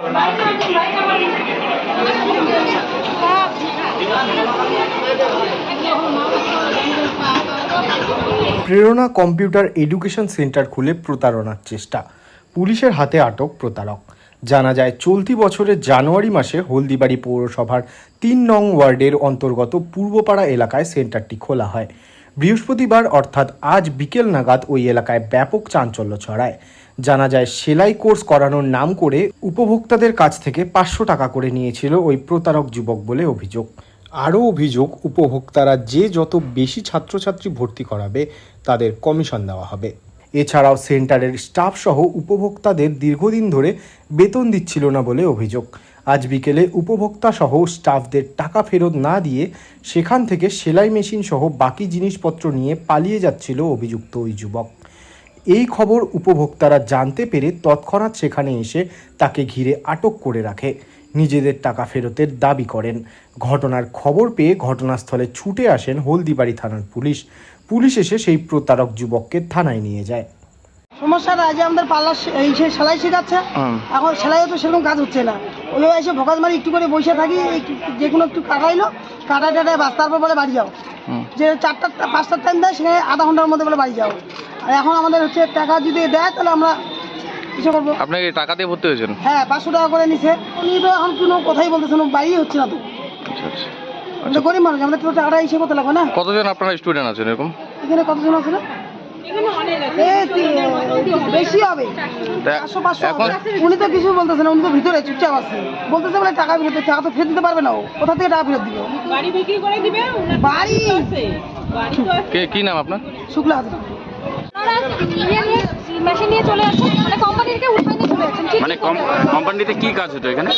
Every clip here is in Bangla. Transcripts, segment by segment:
প্রেরণা কম্পিউটার এডুকেশন সেন্টার খুলে প্রতারণার চেষ্টা। পুলিশের হাতে আটক প্রতারক। জানা যায়, চলতি বছরের জানুয়ারি মাসে হলদিবাড়ি পৌরসভার তিন নং ওয়ার্ডের অন্তর্গত পূর্বপাড়া এলাকায় সেন্টারটি খোলা হয়। বৃহস্পতিবার, অর্থাৎ আজ বিকেল নাগাদ, ওই এলাকায় ব্যাপক চাঞ্চল্য ছড়ায়। জানা যায় সেলাই কোর্স করানোর নাম করে উপভোক্তাদের কাছ থেকে পাঁচশো টাকা করে নিয়েছিল ওই প্রতারক যুবক বলে অভিযোগ। আরও অভিযোগ উপভোক্তারা যে যত বেশি ছাত্রছাত্রী ভর্তি করাবে তাদের কমিশন দেওয়া হবে। এছাড়াও সেন্টারের স্টাফ সহ উপভোক্তাদের দীর্ঘদিন ধরে বেতন দিচ্ছিল না বলে অভিযোগ। আজ বিকেলে উপভোক্তা সহ স্টাফদের টাকা ফেরত না দিয়ে সেখান থেকে সেলাই মেশিন সহ বাকি জিনিসপত্র নিয়ে পালিয়ে যাচ্ছিল অভিযুক্ত ওই যুবক। এই খবর উপভোক্তারা জানতে পেরে তৎক্ষণাৎ সেখানে এসে তাকে ঘিরে আটক করে রাখে। নিজেদের টাকা ফেরতের দাবি করেন। ঘটনার খবর পেয়ে ঘটনাস্থলে ছুটে আসেন হলদিবাড়ি থানার পুলিশ। পুলিশ এসে সেই প্রতারক যুবককে থানায় নিয়ে যায়। সমস্যাটা আজ আমাদের পার্লার এই সে সেলাই শেখাচ্ছে এখন সেলাইও তো সেরকম কাজ হচ্ছে না। ওই এসে ভকাজ মারি একটু করে বসে থাকি যে কোনো একটু কাটাইলো কাটাই টাটাই বাস তারপর বলে বাড়ি যাও। যে চারটা পাঁচটার টাইম দেয় সেখানে আধা ঘণ্টার মধ্যে বলে বাড়ি যাও। এখন আমাদের হচ্ছে টাকা যদি দেয় তাহলে আমরা কিছু করব? আপনাকে টাকা দিয়ে ভর্তি হয়েছেন? হ্যাঁ পাঁচশো টাকা করে নিছে। উনি তো এখন কোনো কথাই বলতেছে না বাড়ি হচ্ছে না তো। আচ্ছা আচ্ছা। আমরা গরিব মানুষ আমাদের তো টাকাটা হিসেবে করতে লাগবে না। কতজন আপনারা স্টুডেন্ট আছেন এরকম? এখানে কতজন আছে না বেশি হবে। তা উনি তো কিছু বলতেছে না উনি তো ভিতরে চুপচাপ আছে। বলতেছে বলে টাকা ফেরত টাকা তো ফেরত দিতে পারবে না ও। কোথা থেকে টাকা ফেরত দিবে? বাড়ি বিক্রি করে দিবে বাড়ি। আছে। বাড়ি তো আছে। কে কি নাম আপনার? শুক্লা মানে মানে কোম্পানিতে কি কাজ হতো এখানে?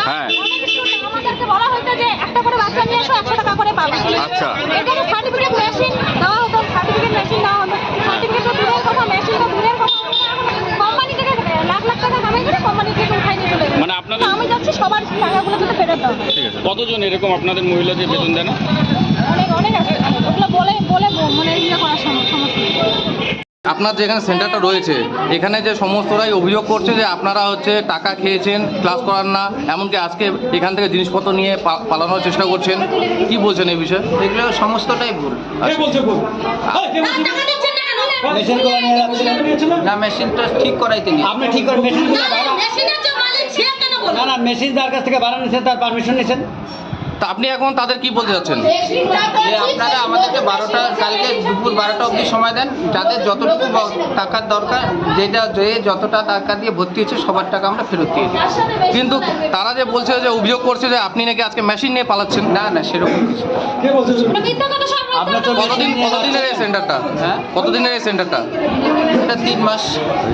হ্যাঁ। বলা হতো যে একটা করে বাচ্চা নিয়ে এসো একশো টাকা করে পাবে। আচ্ছা। এখানে সার্টিফিকেট মেশিন দেওয়া হতো সার্টিফিকেট মেশিন দেওয়া হতো। সার্টিফিকেট তো দূরের কথা মেশিন তো দূরের কথা। কোম্পানি থেকে লাখ লাখ টাকা কামাই করে কোম্পানি থেকে উঠাই নিয়ে চলে মানে আপনাদের- আমি যাচ্ছি সবার টাকাগুলো ফেরত দাও। কতজন এরকম আপনাদের মহিলাদের বেতন দেন অনেক আপনার যে এখানে সেন্টারটা রয়েছে এখানে যে সমস্তরাই অভিযোগ করছে যে আপনারা হচ্ছে টাকা খেয়েছেন ক্লাস করার না এমনকি আজকে এখান থেকে জিনিসপত্র নিয়ে পা- পালানোর চেষ্টা করছেন। কি বলছেন এই বিষয়ে? এগুলো সমস্তটাই ভুল। না মেশিনটা ঠিক করাইতে আপনি ঠিক করে মেশিন না না মেশিন যার কাছ থেকে বানানো নিয়েছেন তার পারমিশন নিয়েছেন? তা আপনি এখন তাদের কি বলতে চাচ্ছেন? যে আপনারা আমাদেরকে বারোটা কালকে দুপুর বারোটা অবধি সময় দেন যাদের যতটুকু টাকার দরকার যেটা যে যতটা টাকা দিয়ে ভর্তি হচ্ছে সবার টাকা আমরা ফেরত দিয়ে দিই। কিন্তু তারা যে বলছে যে অভিযোগ করছে যে আপনি নাকি আজকে মেশিন নিয়ে পালাচ্ছেন। না না সেরকম কিছু কতদিন কতদিনের এই সেন্টারটা হ্যাঁ? কতদিনের এই সেন্টারটা এটা তিন মাস।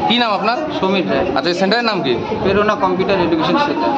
কি নাম আপনার? সমীর রায়। আচ্ছা এই সেন্টারের নাম কি? প্রেরণা কম্পিউটার এডুকেশন সেন্টার।